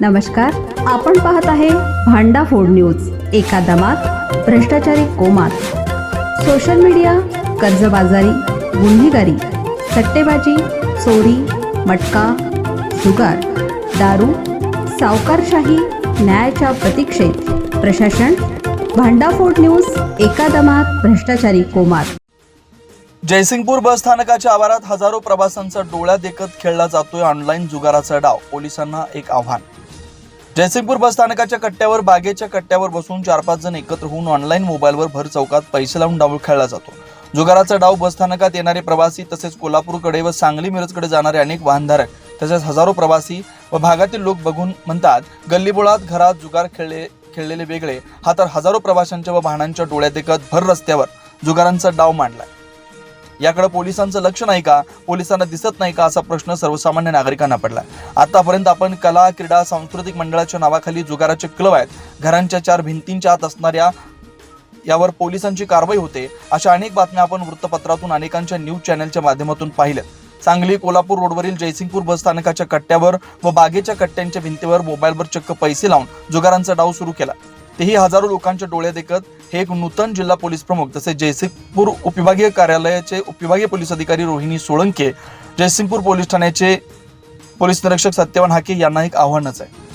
नमस्कार आपण पाहत आहे भांडा फोड न्यूज एका दमात भ्रष्टाचारी कोमात. सोशल मीडिया कर्जबाजारी गुन्हेगारी सट्टेबाजी चोरी मटका जुगार दारू सावकारशाही न्यायाच्या प्रतीक्षेत. प्रशासन भांडाफोड न्यूज एका दमात भ्रष्टाचारी कोमात. जयसिंगपूर बस स्थानकाच्या आवारात हजारो प्रवाशांचा डोळ्या देखत खेळला जातोय ऑनलाईन जुगाराचा डाव. पोलिसांना एक आव्हान. जयसिंगपूर बस स्थानकाच्या कट्ट्यावर बागेच्या कट्ट्यावर बसून चार पाच जण एकत्र होऊन ऑनलाईन मोबाईलवर भर चौकात पैसे लावून डाव खेळला जातो. जुगाराचा डाव बस स्थानकात येणारे प्रवासी तसेच कोल्हापूरकडे व सांगली मिरजकडे जाणारे अनेक वाहनधारक तसेच हजारो प्रवासी व भागातील लोक बघून म्हणतात गल्लीबोळात घरात जुगार खेळले खेळलेले वेगळे. हा तर हजारो प्रवाशांच्या व वाहनांच्या डोळ्यात एकत भर रस्त्यावर जुगारांचा डाव मांडलाय. याकडे पोलिसांचं लक्ष नाही का? पोलिसांना दिसत नाही का असा प्रश्न सर्वसामान्य नागरिकांना पडला. आतापर्यंत आपण कला क्रीडा सांस्कृतिक मंडळाच्या नावाखाली जुगाराचे क्लब आहेत. घरांच्या चार भिंतींच्या आत असणाऱ्या यावर पोलिसांची कारवाई होते. अशा अनेक बातम्या आपण वृत्तपत्रातून अनेकांच्या न्यूज चॅनलच्या माध्यमातून पाहिल्या. सांगली कोल्हापूर रोडवरील जयसिंगपूर बस स्थानकाच्या कट्ट्यावर व बागेच्या कट्ट्यांच्या भिंतीवर मोबाईलवर चक्क पैसे लावून जुगारांचा डाव सुरू केला. तेही हजारो लोकांच्या डोळ्यात देखत हे एक नूतन जिल्हा पोलीस प्रमुख तसेच जयसिंगपूर उपविभागीय कार्यालयाचे उपविभागीय पोलीस अधिकारी रोहिणी सोळंके जयसिंगपूर पोलीस ठाण्याचे पोलीस निरीक्षक सत्यवान हाके यांना एक आव्हानच आहे.